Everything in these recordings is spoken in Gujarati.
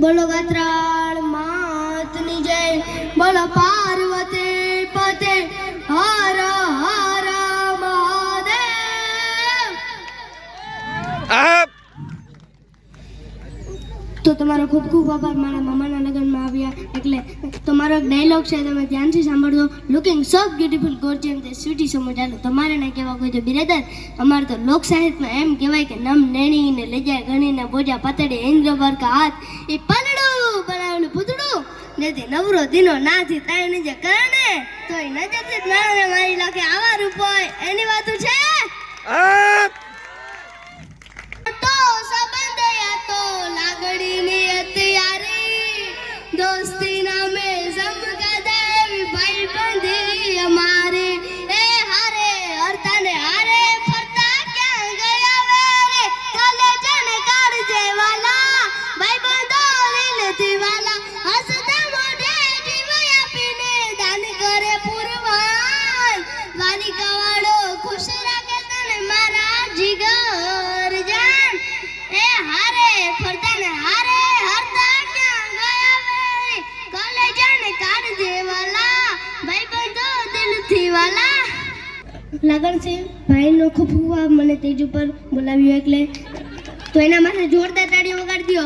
બોલો ગાત્રાળ માતની જય. બોલો પાર્વતી પતે. હર તો તમારો ખૂબ ખૂબ આભાર. મારા મામાના લગ્નમાં આવ્યા એટલે તમારો એક ડાયલોગ છે, તમે ધ્યાનથી સાંભળજો. લુકિંગ સો બ્યુટીફુલ ગોર્જિયન તે સ્વીટી સમો ચાલો તમારે ના કહેવા કોઈ તો બિરાદર. અમારે તો લોક સાહિત્યમાં એમ કહેવાય કે નમ નેણી ને લજાય ગણીને બોજા પાતળી ઇન્દ્ર વર્ગ હાથ. એ પલડું બનાવેલું પૂતળું. જેથી નવરો દિનો નાથી તાય જે કરણે તો એ નજરથી જ મારી લાખે આવા રૂપ હોય. એની વાતું છે? લાગણીની અત્યારી મેં નામે સમગદાવી ભાઈ બંધી અમારી ઉપર બોલાવ્યો એટલે તો એના માટે જોરદાર તાળીઓ વગાડી દો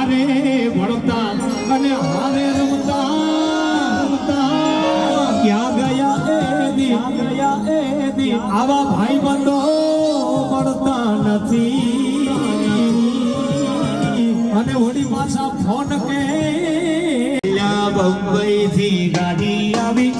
હારે ભણતા અને હારે રમતા રમતા. ક્યાં ગયા એ દી ગયા એ દી? આવા ભાઈ બંધો મળતા નથી. અને વળી પાછા ફોન કે બંબઈ થી ગાડી આવી.